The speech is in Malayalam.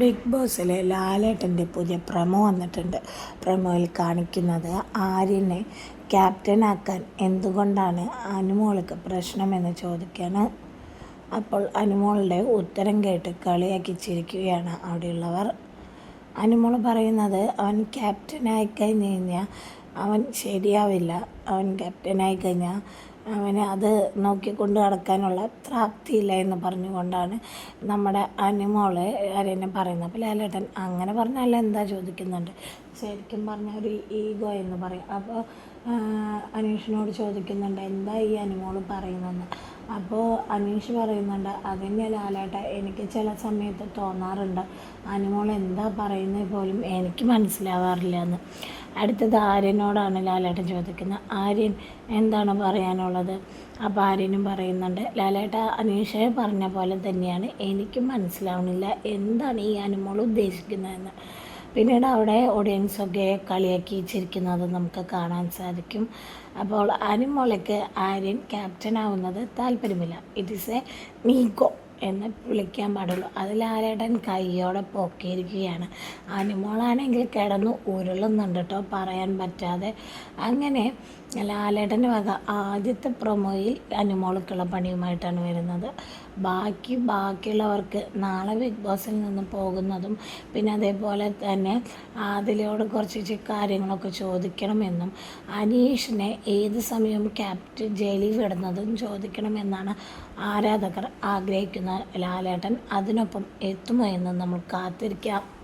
ബിഗ് ബോസിലെ ലാലേട്ടന്റെ പുതിയ പ്രമോ വന്നിട്ടുണ്ട്. പ്രമോയിൽ കാണിക്കുന്നത് ആര്യനെ ക്യാപ്റ്റനാക്കാൻ എന്തുകൊണ്ടാണ് അനുമോൾക്ക് പ്രശ്നമെന്ന് ചോദിക്കാണ്. അപ്പോൾ അനുമോളുടെ ഉത്തരം കേട്ട് കളിയാക്കി ചിരിക്കുകയാണ് അവിടെയുള്ളവർ. അനുമോൾ പറയുന്നത് അവൻ ക്യാപ്റ്റനായി കഴിഞ്ഞ് കഴിഞ്ഞാൽ അവൻ ശരിയാവില്ല. അവൻ ക്യാപ്റ്റനായി കഴിഞ്ഞാൽ അവന് അത് നോക്കിക്കൊണ്ട് നടക്കാനുള്ള പ്രാപ്തിയില്ല എന്ന് പറഞ്ഞുകൊണ്ടാണ് നമ്മുടെ അനുമോൾ ആരെന്നെ പറയുന്നത്. അപ്പോൾ ലാലേട്ടൻ അങ്ങനെ പറഞ്ഞാൽ എന്താ ചോദിക്കുന്നുണ്ട്? ശരിക്കും പറഞ്ഞാൽ ഒരു ഈഗോ എന്ന് പറയും. അപ്പോൾ അനീഷിനോട് ചോദിക്കുന്നുണ്ട് എന്താ ഈ അനുമോൾ പറയുന്നതെന്ന്? അപ്പോൾ അനീഷ് പറയുന്നുണ്ട് അതിന്റെ ലാലാട്ട എനിക്ക് ചില സമയത്ത് തോന്നാറുണ്ട്. അനുമോൾ എന്താ പറയുന്നത് പോലും എനിക്ക് മനസ്സിലാവാറില്ല എന്ന് അടുത്തത് ആര്യനോടാണ് ലാലേട്ടൻ ചോദിക്കുന്നത്. ആര്യൻ എന്താണ് പറയാനുള്ളത്? അപ്പോൾ ആര്യനും പറയുന്നുണ്ട് ലാലേട്ട അനീഷയെ പറഞ്ഞ പോലെ തന്നെയാണ്. എനിക്കും മനസ്സിലാവുന്നില്ല എന്താണ് ഈ അനുമോൾ ഉദ്ദേശിക്കുന്നതെന്ന്? പിന്നീട് അവിടെ ഓഡിയൻസൊക്കെ കളിയാക്കി ചിരിക്കുന്നത് നമുക്ക് കാണാൻ സാധിക്കും. അപ്പോൾ അനുമോളയ്ക്ക് ആര്യൻ ക്യാപ്റ്റൻ ആവുന്നത് താല്പര്യമില്ല. ഇറ്റ് ഈസ് എ മീഗോ എന്ന് വിളിക്കാൻ പാടുള്ളൂ. അതിലാരേടൻ കൈയോടെ പൊക്കിയിരിക്കുകയാണ്. അനുമോളാണെങ്കിൽ കിടന്നു ഉരുളുന്നുണ്ട് കേട്ടോ പറയാൻ പറ്റാതെ. അങ്ങനെ ലാലേട്ടന്റെ വക ആദ്യത്തെ പ്രൊമോയിൽ അനുമോൾക്കുള്ള പണിയുമായിട്ടാണ് വരുന്നത്. ബാക്കി ബാക്കിയുള്ളവർക്ക് നാളെ ബിഗ് ബോസിൽ നിന്ന് പോകുന്നതും പിന്നെ അതേപോലെ തന്നെ അതിലോട് കുറച്ച് കാര്യങ്ങളൊക്കെ ചോദിക്കണമെന്നും അനീഷിനെ ഏത് സമയവും ക്യാപ്റ്റൻ ജയിലിൽ വിടുന്നതും ചോദിക്കണമെന്നാണ് ആരാധകർ ആഗ്രഹിക്കുന്ന ലാലേട്ടൻ അതിനൊപ്പം എത്തുമോ എന്ന് നമ്മൾ കാത്തിരിക്കാം.